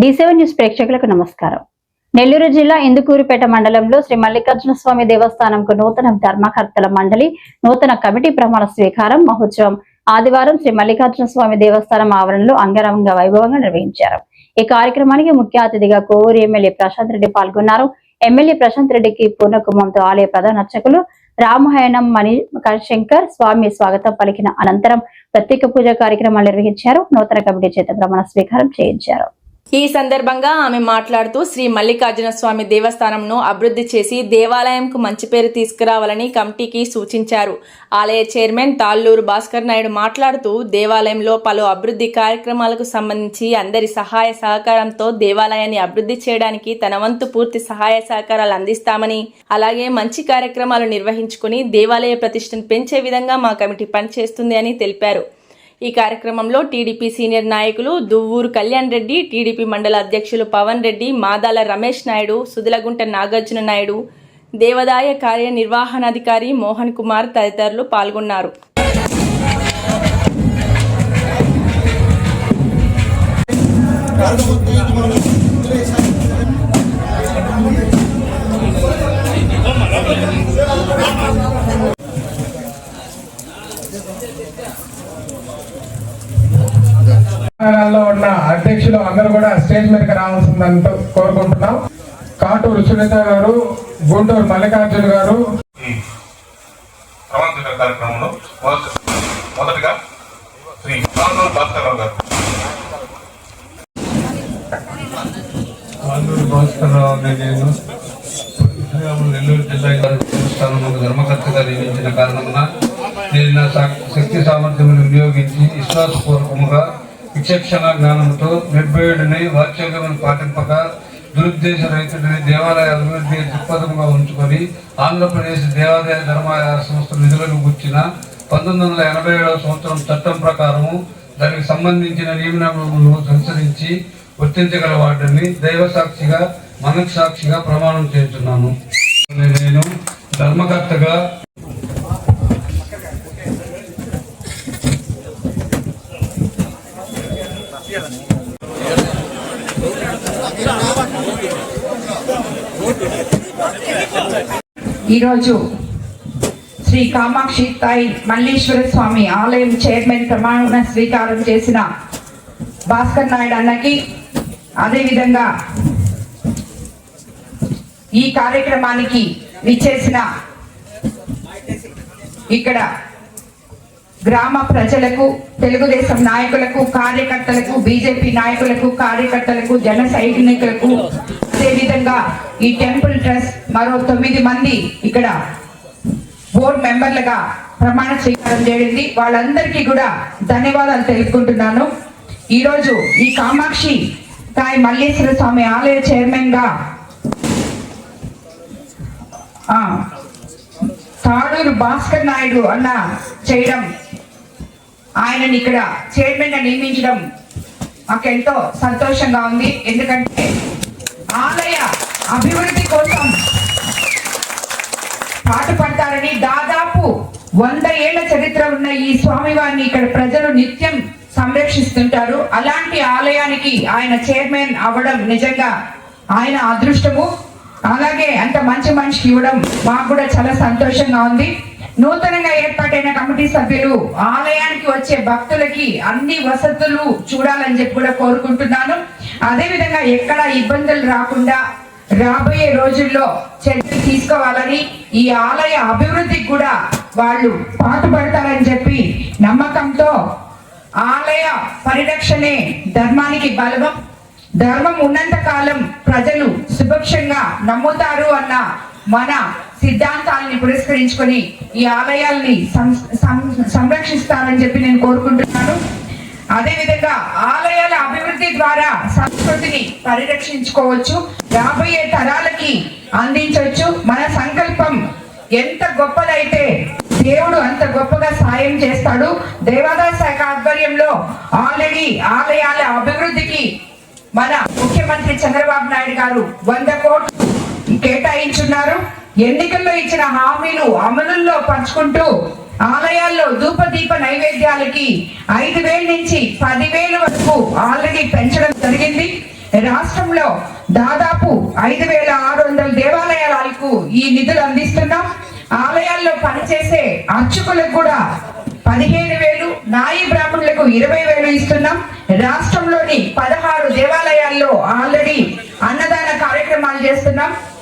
D seven news ప్రేక్షకులకు నమస్కారం. నెల్లూరు జిల్లా ఇందుకూరుపేట మండలంలో శ్రీ మల్లికార్జున స్వామి దేవస్థానంకు నూతన ధర్మకర్తల మండలి నూతన కమిటీ ప్రమాణ స్వీకారం మహోత్సవం ఆదివారం శ్రీ మల్లికార్జున స్వామి దేవస్థానం ఆవరణలో అంగరంగ వైభవంగా నిర్వహించారు. ఈ కార్యక్రమానికి ముఖ్య అతిథిగా కోవూరు ఎమ్మెల్యే ప్రశాంత్ రెడ్డి పాల్గొన్నారు. ఎమ్మెల్యే ప్రశాంత్ రెడ్డికి పూర్ణకుమంతో ఆలయ ప్రధాన అర్చకులు రామహయనం మణి శంకర్ స్వామి స్వాగతం పలికిన అనంతరం ప్రత్యేక పూజ కార్యక్రమాలు నిర్వహించారు. నూతన కమిటీ చేత ప్రమాణ స్వీకారం చేయించారు. ఈ సందర్భంగా ఆమె మాట్లాడుతూ శ్రీ మల్లికార్జున స్వామి దేవస్థానంను అభివృద్ధి చేసి దేవాలయంకు మంచి పేరు తీసుకురావాలని కమిటీకి సూచించారు. ఆలయ చైర్మన్ తాళ్ళూరు భాస్కర్ నాయుడు మాట్లాడుతూ దేవాలయంలో పలు అభివృద్ధి కార్యక్రమాలకు సంబంధించి అందరి సహాయ సహకారంతో దేవాలయాన్ని అభివృద్ధి చేయడానికి తన వంతు పూర్తి సహాయ సహకారాలు అందిస్తామని అలాగే మంచి కార్యక్రమాలు నిర్వహించుకుని దేవాలయ ప్రతిష్టను పెంచే విధంగా మా కమిటీ పనిచేస్తుంది అని తెలిపారు. ఈ కార్యక్రమంలో టీడీపీ సీనియర్ నాయకులు దువ్వూరు కళ్యాణ్ రెడ్డి టీడీపీ మండల అధ్యక్షులు పవన్ రెడ్డి మాదాల రమేష్ నాయుడు సుదిలగుంట నాగార్జున నాయుడు దేవదాయ కార్యనిర్వహణాధికారి మోహన్ కుమార్ తదితరులు పాల్గొన్నారు. తెలంగాణలో అధ్యక్షులు అందరూ కూడా స్టేజ్ మీదకి రావాల్సిందంటూ కోరుకుంటున్నాం. కాటూరు సునీత గారు గుంటూరు మల్లికార్జున గారు. ప్రమాణ కార్యక్రమంలో మొదట- మొదటగా శ్రీ భాస్కరరావు గారు. ఆలూరు భాస్కర్రావు అనే నేను శ్రీరాములు నెల్లూరు జిల్లా దేవస్థానం ధర్మకర్తగా నియమించిన కారణమున నేను నా శక్- శక్తి సామర్థ్యములు వినియోగించి విశ్వాసపూర్వకముగా విచక్షణ జ్ఞానంతో నిర్భయుడిని వాచ్యోగమును పాటింపక దురుద్దేశ రైతుడిని దేవాలయ అభివృద్ధి దృక్పథంగా ఉంచుకొని ఆంధ్రప్రదేశ్ దేవాదాయ ధర్మాయ సంస్థ నిధులను గుర్చిన పంతొమ్మిది వందల ఎనభై ఏడవ సంవత్సరం చట్టం ప్రకారము దానికి సంబంధించిన నియమనములను అనుసరించి వర్తించగల వాటిని దైవ సాక్షిగా మనకు సాక్షిగా ప్రమాణం చేస్తున్నాను. నేను ధర్మకర్తగా ఈరోజు శ్రీ కామాక్షి తాయి మల్లీశ్వర స్వామి ఆలయం చైర్మన్ ప్రమాణ స్వీకారం చేసిన భాస్కర్ నాయుడు అన్నకి అదేవిధంగా ఈ కార్యక్రమానికి విచ్చేసిన ఇక్కడ గ్రామ ప్రజలకు తెలుగుదేశం నాయకులకు కార్యకర్తలకు బీజేపీ నాయకులకు కార్యకర్తలకు జన సైనికులకు అదేవిధంగా ఈ టెంపుల్ ట్రస్ట్ మరో తొమ్మిది మంది ఇక్కడ బోర్డ్ మెంబర్లుగా ప్రమాణ స్వీకారం చేయండి వాళ్ళందరికీ కూడా ధన్యవాదాలు తెలుపుకుంటున్నాను. ఈరోజు ఈ కామాక్షి తాయి మల్లేశ్వర స్వామి ఆలయ చైర్మన్గా ఆ, తాడూరు భాస్కర్ నాయుడు అన్న చేయడం ఆయనని ఇక్కడ చైర్మన్గా నియమించడం మాకెంతో ఎంతో సంతోషంగా ఉంది. ఎందుకంటే ఆలయ అభివృద్ధి కోసం పాటుపడతారని దాదాపు వంద ఏళ్ళ చరిత్ర ఉన్న ఈ స్వామివారిని ఇక్కడ ప్రజలు నిత్యం సంరక్షిస్తుంటారు. అలాంటి ఆలయానికి ఆయన చైర్మన్ అవ్వడం నిజంగా ఆయన అదృష్టము. అలాగే అంత మంచి మనిషికి ఇవ్వడం మాకు కూడా చాలా సంతోషంగా ఉంది. నూతనంగా ఏర్పాటైన కమిటీ సభ్యులు ఆలయానికి వచ్చే భక్తులకి అన్ని వసతులు చూడాలని చెప్పి కూడా కోరుకుంటున్నాను. అదేవిధంగా ఎక్కడ ఇబ్బందులు రాకుండా రాబోయే రోజుల్లో చర్యలు తీసుకోవాలని ఈ ఆలయ అభివృద్ధికి కూడా వాళ్ళు పాటుపడతారని చెప్పి నమ్మకంతో ఆలయ పరిరక్షణే ధర్మానికి బలవం. ధర్మం ఉన్నంత కాలం ప్రజలు సుభిక్షంగా నమ్ముతారు అన్న మన సిద్ధాంతాలని పురస్కరించుకొని ఈ ఆలయాల్ని సం- సం- సంరక్షిస్తారని చెప్పి నేను కోరుకుంటున్నాను. అదేవిధంగా ఆలయాల అభివృద్ధి ద్వారా సంస్కృతిని పరిరక్షించుకోవచ్చు రాబోయే తరాలకి అందించవచ్చు. మన సంకల్పం ఎంత గొప్పదైతే దేవుడు అంత గొప్పగా సాయం చేస్తాడు. దేవాదాయ శాఖ ఆధ్వర్యంలో ఆల్రెడీ ఆలయాల అభివృద్ధికి మన ముఖ్యమంత్రి చంద్రబాబు నాయుడు గారు వంద కోట్లు కేటాయించున్నారు. ఎన్నికల్లో ఇచ్చిన హామీలు అమలుల్లో పంచుకుంటూ ఆలయాల్లో ధూపదీప నైవేద్యాలకి ఐదు వేల నుంచి పదివేల వరకు ఆల్రెడీ పెంచడం జరిగింది. రాష్ట్రంలో దాదాపు ఐదు వేల ఆరు వందల దేవాలయాలకు ఈ నిధులు అందిస్తున్నాం. ఆలయాల్లో పనిచేసే అర్చకులకు కూడా పదిహేను వేలు నాయి బ్రాహ్మణులకు ఇరవై వేలు ఇస్తున్నాం. రాష్ట్రంలోని పదహారు దేవాలయాల్లో ఆల్రెడీ అన్నదాన కార్యక్రమాలు చేస్తున్నాం.